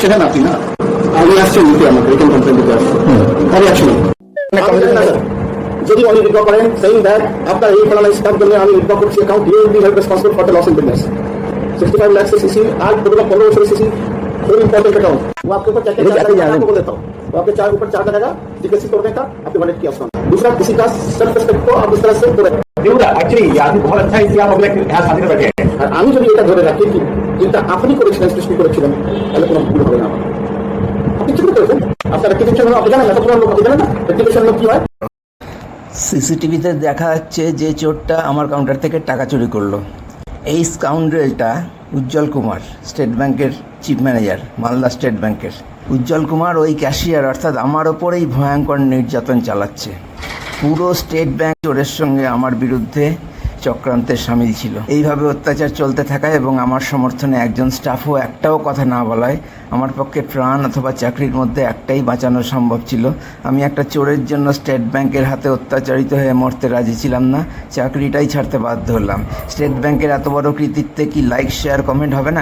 ছিলেন আপনি না আমি আসছি নিতে আমাকে রিটার্ন কমপ্লেন দিতে আসছি আমি আসছি যদি উনি উইথড্র করেন সেইং দ্যাট আপনার এই ফলানা স্ট্যাম্প করলে আমি উইথড্র করছি account you will be help responsible for the loss in business 65 lakh से सीसी आज टोटल पंद्रह बछर सीसी वेरी इंपॉर्टेंट अकाउंट वो आपके ऊपर क्या क्या चार्ज लगेगा आपको बोल देता हूँ वो आपके चार्ज ऊपर चार्ज लगेगा टीकेसी तोड़ने का आपके वॉलेट की ऑप्शन दूसरा किसी का सेल्फ रेस्पेक्ट को आप उस तरह से तोड़े देखो एक्चुअली ये आदमी बहुत अच्छा है इसलिए आप अभी यहाँ शादी में बैठे हैं আর আমি যদি এটা ধরে রাখি কি যেটা আপনি করেছিলেন সৃষ্টি করেছিলেন তাহলে কোনো ভুল হবে না আমার আপনি ঠিক করেছেন আপনার রেপুটেশন আপনি জানেন না আপনার লোক আপনি জানেন না রেপুটেশন লোক কি হয় সিসিটিভিতে দেখা যাচ্ছে যে চোরটা আমার কাউন্টার থেকে টাকা চুরি করলো এই স্কাউন্ড্রেলটা উজ্জ্বল কুমার স্টেট ব্যাংকের চিফ ম্যানেজার মালদা স্টেট ব্যাংকের উজ্জ্বল কুমার ওই ক্যাশিয়ার অর্থাৎ আমার ওপরেই ভয়ঙ্কর নির্যাতন চালাচ্ছে পুরো স্টেট ব্যাংক চোরের সঙ্গে আমার বিরুদ্ধে চক্রান্তের সামিল ছিল। এইভাবে অত্যাচার চলতে থাকায় এবং আমার সমর্থনে একজন স্টাফও একটাও কথা না বলায় আমার পক্ষে প্রাণ অথবা চাকরির মধ্যে একটাই বাঁচানো সম্ভব ছিল। আমি একটা চোরের জন্য স্টেট ব্যাংকের হাতে অত্যাচারিত হয়ে মরতে রাজি ছিলাম না। চাকরিটাই ছাড়তে বাধ্য হলাম। স্টেট ব্যাংকের এত বড় কৃতিত্বে কি লাইক, শেয়ার, কমেন্ট হবে না?